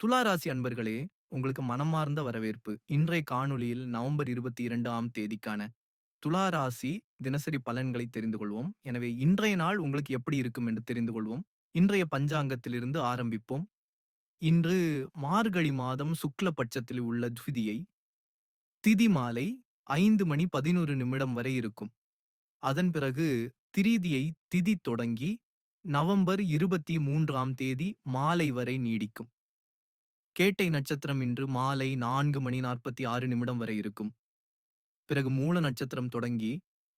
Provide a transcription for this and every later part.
துளாராசி அன்பர்களே, உங்களுக்கு மனமார்ந்த வரவேற்பு. இன்றைய காணொளியில் நவம்பர் 22ஆம் தேதிக்கான துளாராசி தினசரி பலன்களை தெரிந்து கொள்வோம். எனவே இன்றைய நாள் உங்களுக்கு எப்படி இருக்கும் என்று தெரிந்து கொள்வோம். இன்றைய பஞ்சாங்கத்திலிருந்து ஆரம்பிப்போம். இன்று மார்கழி மாதம் சுக்ல பட்சத்தில் உள்ள துவிதியை திதி மாலை ஐந்து மணி 11 நிமிடம் வரை இருக்கும். அதன் பிறகு திரிதியை திதி தொடங்கி நவம்பர் 23ஆம் தேதி மாலை வரை நீடிக்கும். கேட்டை நட்சத்திரம் இன்று மாலை நான்கு மணி 46 நிமிடம் வரை இருக்கும். பிறகு மூல நட்சத்திரம் தொடங்கி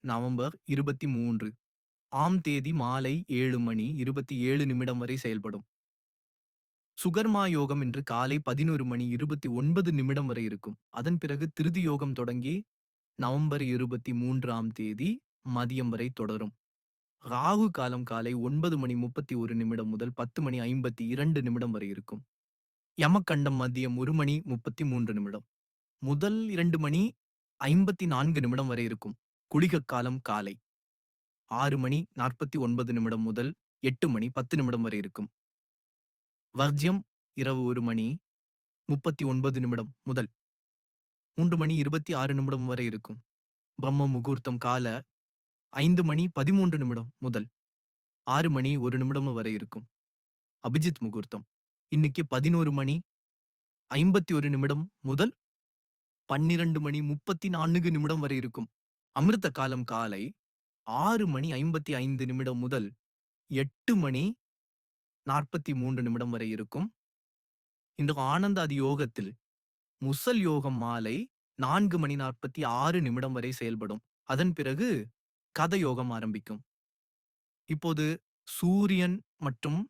நவம்பர் 23 ஆம் தேதி மாலை ஏழு மணி 27 நிமிடம் வரை செயல்படும். சுகர்மா யோகம் இன்று காலை 11 மணி 29 நிமிடம் வரை இருக்கும். அதன் பிறகு திருதி யோகம் தொடங்கி நவம்பர் 23ஆம் தேதி மதியம் வரை தொடரும். ராகு காலம் காலை ஒன்பது மணி 31 நிமிடம் முதல் 10 மணி 52 நிமிடம் வரை இருக்கும். யமகண்டம் மதியம் ஒரு மணி 33 நிமிடம். முதல் இரண்டு மணி 54 நிமிடம் வரை இருக்கும். குளிக காலம் காலை ஆறு மணி 49 நிமிடம் முதல் எட்டு மணி 10 நிமிடம் வரை இருக்கும். வர்ஜ்யம் இரவு ஒரு மணி 39 நிமிடம் முதல் மூன்று மணி 26 நிமிடம் வரை இருக்கும். பிரம்ம முகூர்த்தம் கால ஐந்து மணி 13 நிமிடம் முதல் ஆறு மணி ஒரு நிமிடம் வரை இருக்கும். அபிஜித் முகூர்த்தம் இன்னைக்கு 11 மணி 51 நிமிடம் முதல் 12 மணி 34 நிமிடம் வரை இருக்கும். அமிர்த காலம் காலை ஆறு மணி 55 நிமிடம் முதல் எட்டு மணி 43 நிமிடம் வரை இருக்கும். இந்த ஆனந்தாதி யோகத்தில் முசல் யோகம் மாலை நான்கு மணி 46 நிமிடம் வரை செயல்படும். அதன் பிறகு கத யோகம் ஆரம்பிக்கும். இப்போது சூரியன் மற்றும்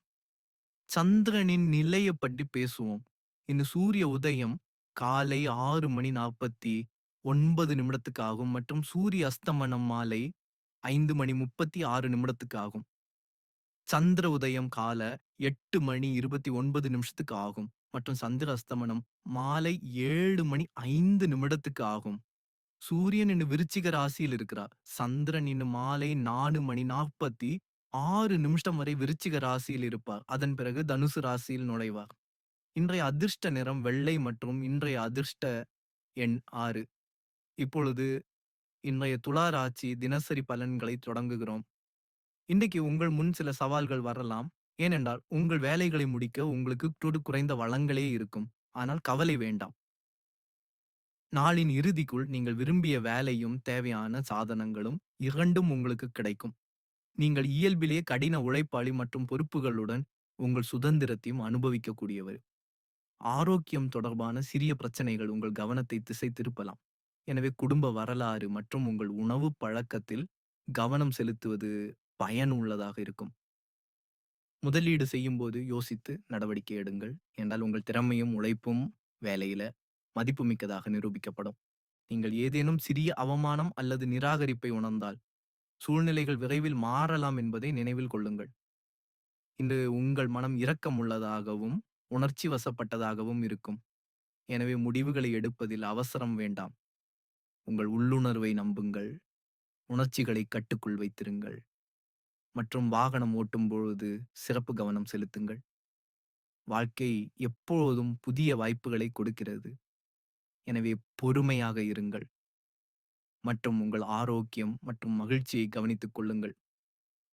சந்திரனின் நிலையை பற்றி பேசுவோம். இந்த சூரிய உதயம் காலை ஆறு மணி 49 நிமிடத்துக்கு ஆகும் மற்றும் சூரிய அஸ்தமனம் மாலை ஐந்து மணி 36 நிமிடத்துக்கு ஆகும். சந்திர உதயம் கால எட்டு மணி 29 நிமிஷத்துக்கு ஆகும் மற்றும் சந்திர அஸ்தமனம் மாலை ஏழு மணி ஐந்து நிமிடத்துக்கு ஆகும். சூரியன் இன்னும் விருச்சிக ராசியில் இருக்கிறார். சந்திரன் இன்னும் மாலை நாலு மணி நாற்பத்தி ஆறு நிமிஷம் வரை விருச்சிக ராசியில் இருப்பார். அதன் பிறகு தனுசு ராசியில் நுழைவார். இன்றைய அதிர்ஷ்ட நிறம் வெள்ளை மற்றும் இன்றைய அதிர்ஷ்ட எண் ஆறு இப்பொழுது இன்றைய துலா ராசி தினசரி பலன்களை தொடங்குகிறோம். இன்றைக்கு உங்கள் முன் சில சவால்கள் வரலாம். ஏனென்றால் உங்கள் வேலைகளை முடிக்க உங்களுக்கு தொடு குறைந்த வளங்களே இருக்கும். ஆனால் கவலை வேண்டாம். நாளின் இறுதிக்குள் நீங்கள் விரும்பிய வேலையும் தேவையான சாதனங்களும் இரண்டும் உங்களுக்கு கிடைக்கும். நீங்கள் இயல்பிலேயே கடின உழைப்பாளி மற்றும் பொறுப்புகளுடன் உங்கள் சுதந்திரத்தையும் அனுபவிக்கக்கூடியவர். ஆரோக்கியம் தொடர்பான சிறிய பிரச்சனைகள் உங்கள் கவனத்தை திசை திருப்பலாம். எனவே குடும்ப வரலாறு மற்றும் உங்கள் உணவு பழக்கத்தில் கவனம் செலுத்துவது பயனுள்ளதாக இருக்கும். முதலீடு செய்யும்போது யோசித்து நடவடிக்கை எடுங்கள். என்றால் உங்கள் திறமையும் உழைப்பும் வேலையில மதிப்புமிக்கதாக நிரூபிக்கப்படும். நீங்கள் ஏதேனும் சிறிய அவமானம் அல்லது நிராகரிப்பை உணர்ந்தால் சூழ்நிலைகள் விரைவில் மாறலாம் என்பதை நினைவில் கொள்ளுங்கள். இன்று உங்கள் மனம் இரக்கம் உள்ளதாகவும் உணர்ச்சி வசப்பட்டதாகவும் இருக்கும். எனவே முடிவுகளை எடுப்பதில் அவசரம் வேண்டாம். உங்கள் உள்ளுணர்வை நம்புங்கள். உணர்ச்சிகளை கட்டுக்குள் வைத்திருங்கள். மற்றும் வாகனம் ஓட்டும் பொழுது சிறப்பு கவனம் செலுத்துங்கள். வாழ்க்கை எப்பொழுதும் புதிய வாய்ப்புகளை கொடுக்கிறது. எனவே பொறுமையாக இருங்கள். மற்றும் உங்கள் ஆரோக்கியம் மற்றும் மகிழ்ச்சியை கவனித்துக் கொள்ளுங்கள்.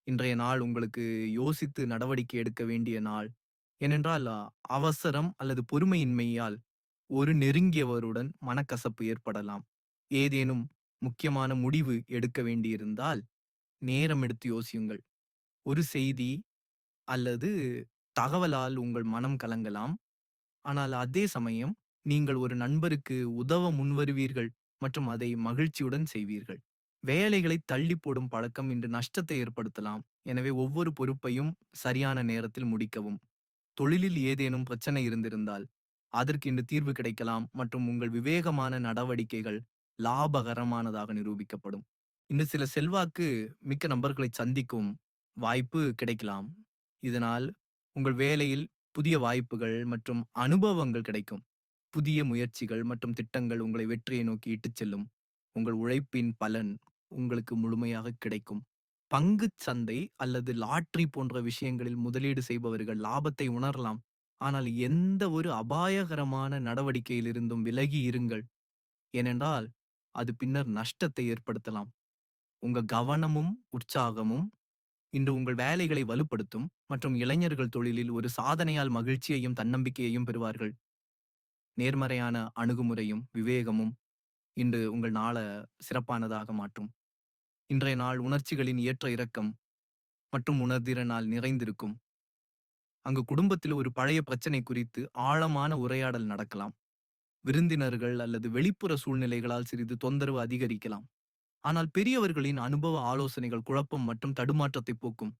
இன்றைய நாள் உங்களுக்கு யோசித்து நடவடிக்கை எடுக்க வேண்டிய நாள். ஏனென்றால் அவசரம் அல்லது பொறுமையின்மையால் ஒரு நெருங்கியவருடன் மனக்கசப்பு ஏற்படலாம். ஏதேனும் முக்கியமான முடிவு எடுக்க வேண்டியிருந்தால் நேரம் எடுத்து யோசியுங்கள். ஒரு செய்தி அல்லது தகவலால் உங்கள் மனம் கலங்கலாம். ஆனால் அதே சமயம் நீங்கள் ஒரு நண்பருக்கு உதவ முன்வருவீர்கள் மற்றும் அதை மகிழ்ச்சியுடன் செய்வீர்கள். வேலைகளை தள்ளி போடும் பழக்கம் இன்று நஷ்டத்தை ஏற்படுத்தலாம். எனவே ஒவ்வொரு பொறுப்பையும் சரியான நேரத்தில் முடிக்கவும். தொழிலில் ஏதேனும் பிரச்சனை இருந்திருந்தால் அதற்கு இன்று தீர்வு கிடைக்கலாம் மற்றும் உங்கள் விவேகமான நடவடிக்கைகள் லாபகரமானதாக நிரூபிக்கப்படும். இன்று சில செல்வாக்கு மிக்க நபர்களை சந்திக்கும் வாய்ப்பு கிடைக்கலாம். இதனால் உங்கள் வேலையில் புதிய வாய்ப்புகள் மற்றும் அனுபவங்கள் கிடைக்கும். புதிய முயற்சிகள் மற்றும் திட்டங்கள் உங்களை வெற்றியை நோக்கி இட்டுச் செல்லும். உங்கள் உழைப்பின் பலன் உங்களுக்கு முழுமையாக கிடைக்கும். பங்குச் சந்தை அல்லது லாட்டரி போன்ற விஷயங்களில் முதலீடு செய்பவர்கள் லாபத்தை உணரலாம். ஆனால் எந்த ஒரு அபாயகரமான நடவடிக்கையிலிருந்தும் விலகி இருங்கள். ஏனென்றால், அது பின்னர் நஷ்டத்தை ஏற்படுத்தலாம். உங்க கவனமும், உற்சாகமும் இன்று உங்கள் வேலைகளை வலுப்படுத்தும் மற்றும் இளைஞர்கள் தொழிலில் ஒரு சாதனையால் மகிழ்ச்சியையும், தன்னம்பிக்கையையும் பெறுவார்கள். நேர்மறையான அணுகுமுறையும், விவேகமும் இன்று உங்கள் நாள சிறப்பானதாக மாற்றும். இன்றைய நாள் உணர்ச்சிகளின் ஏற்ற இறக்கம் மற்றும் உணர்திறனால் நிறைந்திருக்கும். அங்கு குடும்பத்தில் ஒரு பழைய பிரச்சனை குறித்து ஆழமான உரையாடல் நடக்கலாம். விருந்தினர்கள் அல்லது வெளிப்புற சூழ்நிலைகளால் சிறிது தொந்தரவு அதிகரிக்கலாம். ஆனால் பெரியவர்களின் அனுபவ ஆலோசனைகள் குழப்பம் மற்றும் தடுமாற்றத்தை போக்கும்.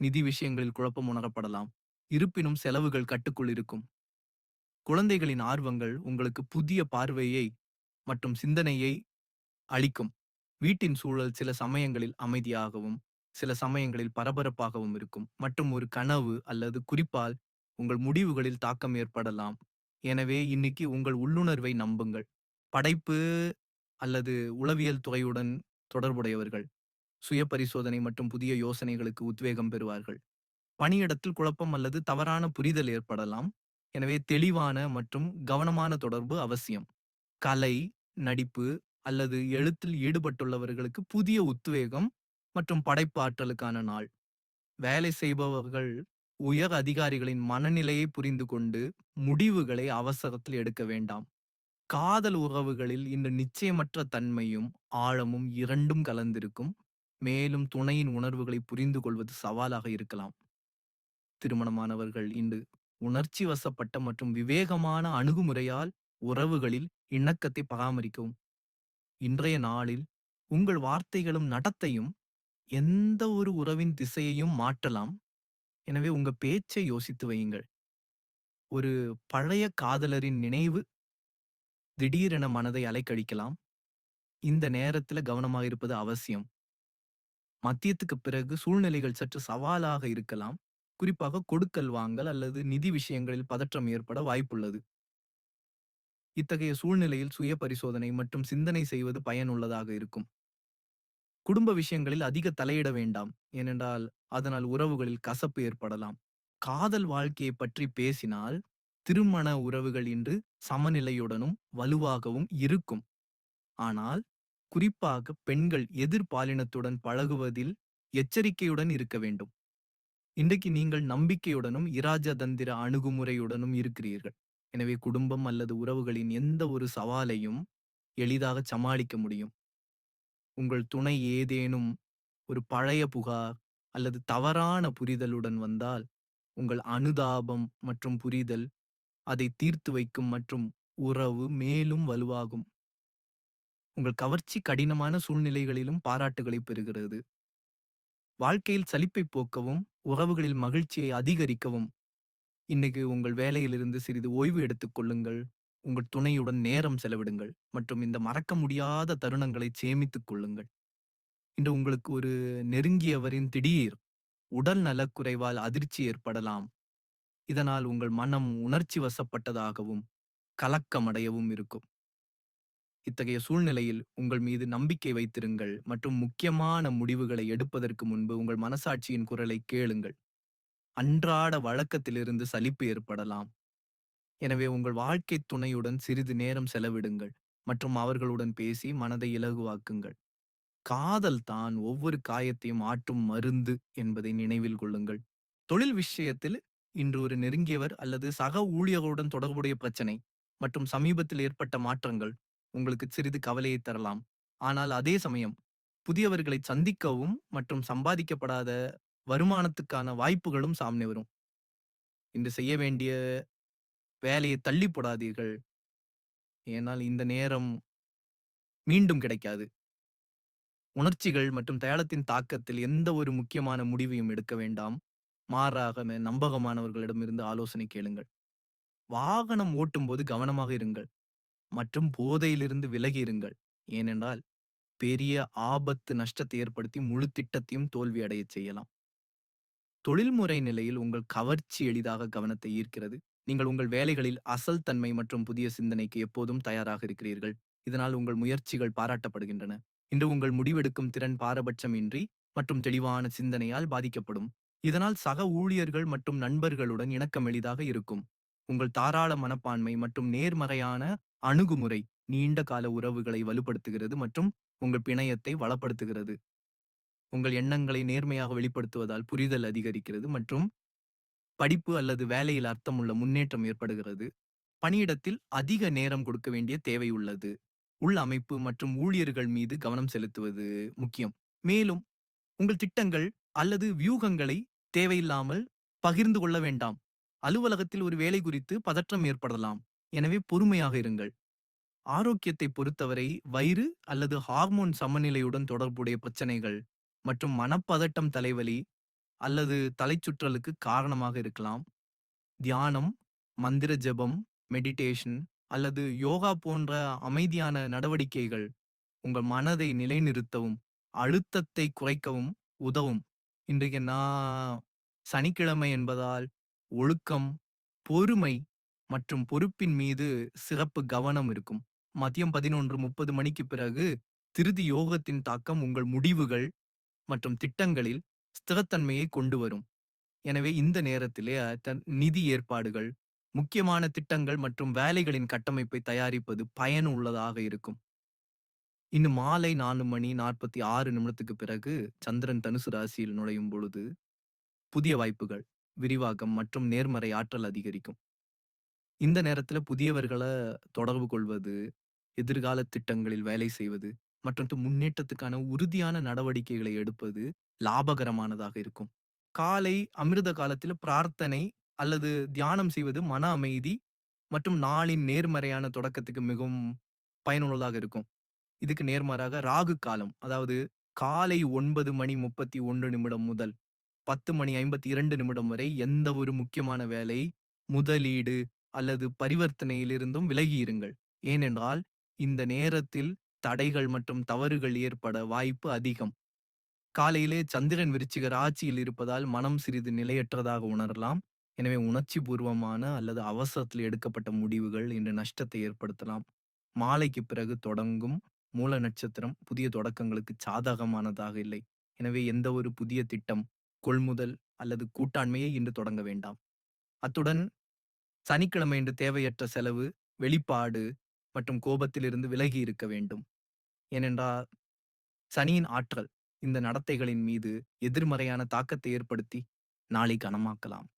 நிதி விஷயங்களில் குழப்பம் உணரப்படலாம். இருப்பினும் செலவுகள் கட்டுக்குள் இருக்கும். குழந்தைகளின் ஆர்வங்கள் உங்களுக்கு புதிய பார்வையை மற்றும் சிந்தனையை அளிக்கும். வீட்டின் சூழல் சில சமயங்களில் அமைதியாகவும், சில சமயங்களில் பரபரப்பாகவும் இருக்கும். மற்றும் ஒரு கனவு அல்லது குறிப்பால் உங்கள் முடிவுகளில் தாக்கம் ஏற்படலாம். எனவே இன்னைக்கு உங்கள் உள்ளுணர்வை நம்புங்கள். படைப்பு அல்லது உளவியல் துறையுடன் தொடர்புடையவர்கள் சுய பரிசோதனை மற்றும் புதிய யோசனைகளுக்கு உத்வேகம் பெறுவார்கள். பணியிடத்தில் குழப்பம் அல்லது தவறான புரிதல் ஏற்படலாம். எனவே தெளிவான மற்றும் கவனமான தொடர்பு அவசியம். கலை, நடிப்பு அல்லது எழுத்தில் ஈடுபட்டுள்ளவர்களுக்கு புதிய உத்வேகம் மற்றும் படைப்பாற்றலுக்கான நாள். வேலை செய்பவர்கள் உயர் அதிகாரிகளின் மனநிலையை புரிந்து கொண்டு முடிவுகளை அவசரத்தில் எடுக்க வேண்டாம். காதல் உறவுகளில் இந்த நிச்சயமற்ற தன்மையும், ஆழமும் இரண்டும் கலந்திருக்கும். மேலும் துணையின் உணர்வுகளை புரிந்து கொள்வது சவாலாக இருக்கலாம். திருமணமானவர்கள் இன்று உணர்ச்சி வசப்பட்ட மற்றும் விவேகமான அணுகுமுறையால் உறவுகளில் இணக்கத்தை பராமரிக்கவும். இன்றைய நாளில் உங்கள் வார்த்தைகளும் நடத்தையும் எந்த ஒரு உறவின் திசையையும் மாற்றலாம். எனவே உங்க பேச்சை யோசித்து வையுங்கள். ஒரு பழைய காதலரின் நினைவு திடீரென மனதை அலைக்கழிக்கலாம். இந்த நேரத்துல கவனமாக இருப்பது அவசியம். மத்தியத்துக்கு பிறகு சூழ்நிலைகள் சற்று சவாலாக இருக்கலாம். குறிப்பாக கொடுக்கல் வாங்கல் அல்லது நிதி விஷயங்களில் பதற்றம் ஏற்பட வாய்ப்புள்ளது. இத்தகைய சூழ்நிலையில் சுய பரிசோதனை மற்றும் சிந்தனை செய்வது பயனுள்ளதாக இருக்கும். குடும்ப விஷயங்களில் அதிக தலையிட வேண்டாம். ஏனென்றால் அதனால் உறவுகளில் கசப்பு ஏற்படலாம். காதல் வாழ்க்கையை பற்றி பேசினால் திருமண உறவுகள் இன்று சமநிலையுடனும் வலுவாகவும் இருக்கும். ஆனால் குறிப்பாக பெண்கள் எதிர்பாலினத்துடன் பழகுவதில் எச்சரிக்கையுடன் இருக்க வேண்டும். இன்றைக்கு நீங்கள் நம்பிக்கையுடனும் இராஜதந்திர அணுகுமுறையுடனும் இருக்கிறீர்கள். எனவே குடும்பம் அல்லது உறவுகளின் எந்த ஒரு சவாலையும் எளிதாக சமாளிக்க முடியும். உங்கள் துணை ஏதேனும் ஒரு பழைய புகார் அல்லது தவறான புரிதலுடன் வந்தால், உங்கள் அனுதாபம் மற்றும் புரிதல் அதை தீர்த்து வைக்கும் மற்றும் உறவு மேலும் வலுவாகும். உங்கள் கவர்ச்சி கடினமான சூழ்நிலைகளிலும் பாராட்டுகளை பெறுகிறது. வாழ்க்கையில் சலிப்பை போக்கவும், உறவுகளில் மகிழ்ச்சியை அதிகரிக்கவும், இன்னைக்கு உங்கள் வேலையிலிருந்து சிறிது ஓய்வு எடுத்துக் கொள்ளுங்கள். உங்கள் துணையுடன் நேரம் செலவிடுங்கள் மற்றும் இந்த மறக்க முடியாத தருணங்களை சேமித்துக் கொள்ளுங்கள். இன்று உங்களுக்கு ஒரு நெருங்கியவரின் திடீர் உடல் நலக்குறைவால் அதிர்ச்சி ஏற்படலாம். இதனால் உங்கள் மனம் உணர்ச்சி வசப்பட்டதாகவும், கலக்கமடையவும் இருக்கும். இத்தகைய சூழ்நிலையில் உங்கள் மீது நம்பிக்கை வைத்திருங்கள் மற்றும் முக்கியமான முடிவுகளை எடுப்பதற்கு முன்பு உங்கள் மனசாட்சியின் குரலை கேளுங்கள். அன்றாட வழக்கத்திலிருந்து சலிப்பு ஏற்படலாம். எனவே உங்கள் வாழ்க்கை துணையுடன் சிறிது நேரம் செலவிடுங்கள் மற்றும் அவர்களுடன் பேசி மனதை இலகுவாக்குங்கள். காதல் தான் ஒவ்வொரு காயத்தையும் ஆற்றும் மருந்து என்பதை நினைவில் கொள்ளுங்கள். தொழில் விஷயத்தில் இன்று ஒரு நெருங்கியவர் அல்லது சக ஊழியர்களுடன் தொடர்புடைய பிரச்சனை மற்றும் சமீபத்தில் ஏற்பட்ட மாற்றங்கள் உங்களுக்கு சிறிது கவலையை தரலாம். ஆனால் அதே சமயம் புதியவர்களை சந்திக்கவும் மற்றும் சம்பாதிக்கப்படாத வருமானத்துக்கான வாய்ப்புகளும் சாம்னே வரும். இன்று செய்ய வேண்டிய வேலையை தள்ளி போடாதீர்கள். ஏனால் இந்த நேரம் மீண்டும் கிடைக்காது. உணர்ச்சிகள் மற்றும் தயாளத்தின் தாக்கத்தில் எந்த ஒரு முக்கியமான முடிவையும் எடுக்க வேண்டாம். மாறாக நம்பகமானவர்களிடமிருந்து ஆலோசனை கேளுங்கள். வாகனம் ஓட்டும்போது கவனமாக இருங்கள் மற்றும் போதையிலிருந்து விலகி இருங்கள். ஏனென்றால் பெரிய ஆபத்து நஷ்டத்தை ஏற்படுத்தி முழு திட்டத்தையும் தோல்வி அடையச் செய்யலாம். தொழில்முறை நிலையில் உங்கள் கவர்ச்சி எளிதாக கவனத்தை ஈர்க்கிறது. நீங்கள் உங்கள் வேலைகளில் அசல் தன்மை மற்றும் புதிய சிந்தனைக்கு எப்போதும் தயாராக இருக்கிறீர்கள். இதனால் உங்கள் முயற்சிகள் பாராட்டப்படுகின்றன. இன்று உங்கள் முடிவெடுக்கும் திறன் பாரபட்சமின்றி மற்றும் தெளிவான சிந்தனையால் பாதிக்கப்படும். இதனால் சக ஊழியர்கள் மற்றும் நண்பர்களுடன் இணக்கம் எளிதாக இருக்கும் உங்கள் தாராள மனப்பான்மை மற்றும் நேர்மறையான அணுகுமுறை நீண்ட கால உறவுகளை வலுப்படுத்துகிறது மற்றும் உங்கள் பிணையத்தை வளப்படுத்துகிறது. உங்கள் எண்ணங்களை நேர்மையாக வெளிப்படுத்துவதால் புரிதல் அதிகரிக்கிறது மற்றும் படிப்பு அல்லது வேலையில் அர்த்தமுள்ள முன்னேற்றம் ஏற்படுகிறது. பணியிடத்தில் அதிக நேரம் கொடுக்க வேண்டிய தேவை உள்ளது. உள் அமைப்பு மற்றும் ஊழியர்கள் மீது கவனம் செலுத்துவது முக்கியம். மேலும் உங்கள் திட்டங்கள் அல்லது வியூகங்களை தேவையில்லாமல் பகிர்ந்து கொள்ள வேண்டாம். அலுவலகத்தில் ஒரு வேலை குறித்து பதற்றம் ஏற்படலாம். எனவே பொறுமையாக இருங்கள். ஆரோக்கியத்தை பொறுத்தவரை வயிறு அல்லது ஹார்மோன் சமநிலையுடன் தொடர்புடைய பிரச்சனைகள் மற்றும் மனப்பதட்டம் தலைவலி அல்லது தலைச்சுற்றலுக்கு காரணமாக இருக்கலாம். தியானம் மந்திர ஜெபம் மெடிடேஷன் அல்லது யோகா போன்ற அமைதியான நடவடிக்கைகள் உங்கள் மனதை நிலைநிறுத்தவும் அழுத்தத்தை குறைக்கவும் உதவும். இன்றைக்கு நான் சனிக்கிழமை என்பதால் ஒழுக்கம் பொறுமை மற்றும் பொறுப்பின் மீது சிறப்பு கவனம் இருக்கும். மதியம் பதினொன்று முப்பது மணிக்கு பிறகு திருதி யோகத்தின் தாக்கம் உங்கள் முடிவுகள் மற்றும் திட்டங்களில் ஸ்திரத்தன்மையை கொண்டு வரும். எனவே இந்த நேரத்திலே தன் நிதி ஏற்பாடுகள் முக்கியமான திட்டங்கள் மற்றும் வேலைகளின் கட்டமைப்பை தயாரிப்பது பயனுள்ளதாக இருக்கும். இன்னும் மாலை நாலு மணி நாற்பத்தி ஆறு நிமிடத்துக்கு பிறகு சந்திரன் தனுசு ராசியில் நுழையும் பொழுது புதிய வாய்ப்புகள் விரிவாக்கம் மற்றும் நேர்மறை ஆற்றல் அதிகரிக்கும். இந்த நேரத்துல புதியவர்களை தொடர்பு கொள்வது எதிர்கால திட்டங்களில் வேலை செய்வது மற்றும் முன்னேற்றத்துக்கான உறுதியான நடவடிக்கைகளை எடுப்பது லாபகரமானதாக இருக்கும். காலை அமிர்த காலத்தில் பிரார்த்தனை அல்லது தியானம் செய்வது மன அமைதி மற்றும் நாளின் நேர்மறையான தொடக்கத்துக்கு மிகவும் பயனுள்ளதாக இருக்கும். இதுக்கு நேர்மாறாக ராகு காலம் அதாவது காலை ஒன்பது மணி முப்பத்தி ஒன்று நிமிடம் முதல் பத்து மணி ஐம்பத்தி இரண்டு நிமிடம் வரை எந்த ஒரு முக்கியமான வேலை முதலீடு அல்லது பரிவர்த்தனையிலிருந்தும் விலகியிருங்கள். ஏனென்றால் இந்த நேரத்தில் தடைகள் மற்றும் தவறுகள் ஏற்பட வாய்ப்பு அதிகம். காலையிலே சந்திரன் விருச்சிகர் ஆட்சியில் இருப்பதால் மனம் சிறிது நிலையற்றதாக உணரலாம். எனவே உணர்ச்சி பூர்வமான அல்லது அவசரத்தில் எடுக்கப்பட்ட முடிவுகள் இன்று நஷ்டத்தை ஏற்படுத்தலாம். மாலைக்கு பிறகு தொடங்கும் மூல நட்சத்திரம் புதிய தொடக்கங்களுக்கு சாதகமானதாக இல்லை. எனவே எந்த ஒரு புதிய திட்டம் கொள்முதல் அல்லது கூட்டாண்மையை இன்று தொடங்க வேண்டாம். அத்துடன் சனிக்கிழமை என்று தேவையற்ற செலவு வெளிப்பாடு மற்றும் கோபத்திலிருந்து விலகி இருக்க வேண்டும். ஏனென்றால் சனியின் ஆற்றல் இந்த நடத்தைகளின் மீது எதிர்மறையான தாக்கத்தை ஏற்படுத்தி நாளை கனமாக்கலாம்.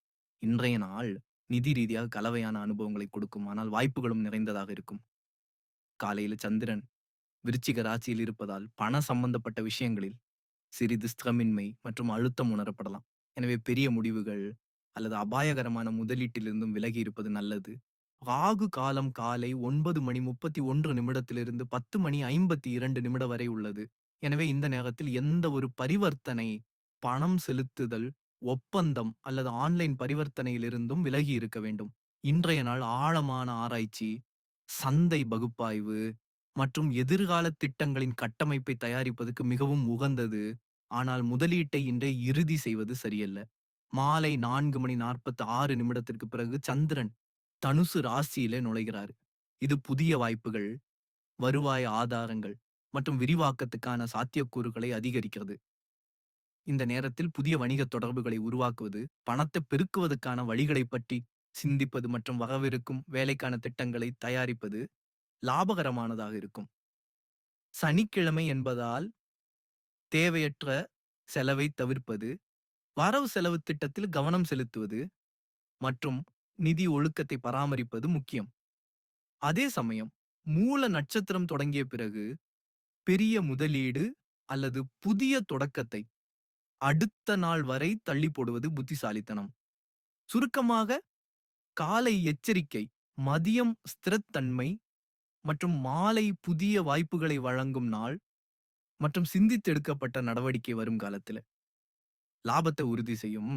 இன்றைய நாள் நிதி ரீதியாக கலவையான அனுபவங்களை கொடுக்கும். ஆனால் வாய்ப்புகளும் நிறைந்ததாக இருக்கும். காலையில சந்திரன் விருச்சிக ராசியில் இருப்பதால் பண சம்பந்தப்பட்ட விஷயங்களில் சிறிது ஸ்திரமின்மை மற்றும் அழுத்தம் உணரப்படலாம். எனவே பெரிய முடிவுகள் அல்லது அபாயகரமான முதலீட்டிலிருந்தும் விலகி இருப்பது நல்லது. ராகு காலம் காலை ஒன்பது மணி முப்பத்தி ஒன்று நிமிடத்திலிருந்து பத்து மணி ஐம்பத்தி இரண்டு நிமிடம் வரை உள்ளது. எனவே இந்த நேரத்தில் எந்த ஒரு பரிவர்த்தனை பணம் செலுத்துதல் ஒப்பந்தம் அல்லது ஆன்லைன் பரிவர்த்தனையிலிருந்தும் விலகி இருக்க வேண்டும். இன்றைய நாள் ஆழமான ஆராய்ச்சி சந்தை பகுப்பாய்வு மற்றும் எதிர்கால திட்டங்களின் கட்டமைப்பை தயாரிப்பதற்கு மிகவும் உகந்தது. ஆனால் முதலீட்டை இன்றே இறுதி செய்வது சரியல்ல. மாலை நான்கு மணி நாற்பத்தி ஆறு நிமிடத்திற்கு பிறகு சந்திரன் தனுசு ராசியிலே நுழைகிறார். இது புதிய வாய்ப்புகள் வருவாய் ஆதாரங்கள் மற்றும் விரிவாக்கத்துக்கான சாத்தியக்கூறுகளை அதிகரிக்கிறது. இந்த நேரத்தில் புதிய வணிக தொடர்புகளை உருவாக்குவது பணத்தை பெருக்குவதற்கான வழிகளை பற்றி சிந்திப்பது மற்றும் வரவிருக்கும் வேலைக்கான திட்டங்களை தயாரிப்பது லாபகரமானதாக இருக்கும். சனிக்கிழமை என்பதால் தேவையற்ற செலவை தவிர்ப்பது வரவு செலவு திட்டத்தில் கவனம் செலுத்துவது மற்றும் நிதி ஒழுக்கத்தை பராமரிப்பது முக்கியம். அதே சமயம் மூல நட்சத்திரம் தொடங்கிய பிறகு பெரிய முதலீடு அல்லது புதிய தொடக்கத்தை அடுத்த நாள் வரை தள்ளி போடுவது புத்திசாலித்தனம். சுருக்கமாக காலை எச்சரிக்கை மதியம் ஸ்திரத்தன்மை மற்றும் மாலை புதிய வாய்ப்புகளை வழங்கும் நாள் மற்றும் சிந்தித்தெடுக்கப்பட்ட நடவடிக்கை வரும் காலத்தில். லாபத்தை உறுதி செய்யும்.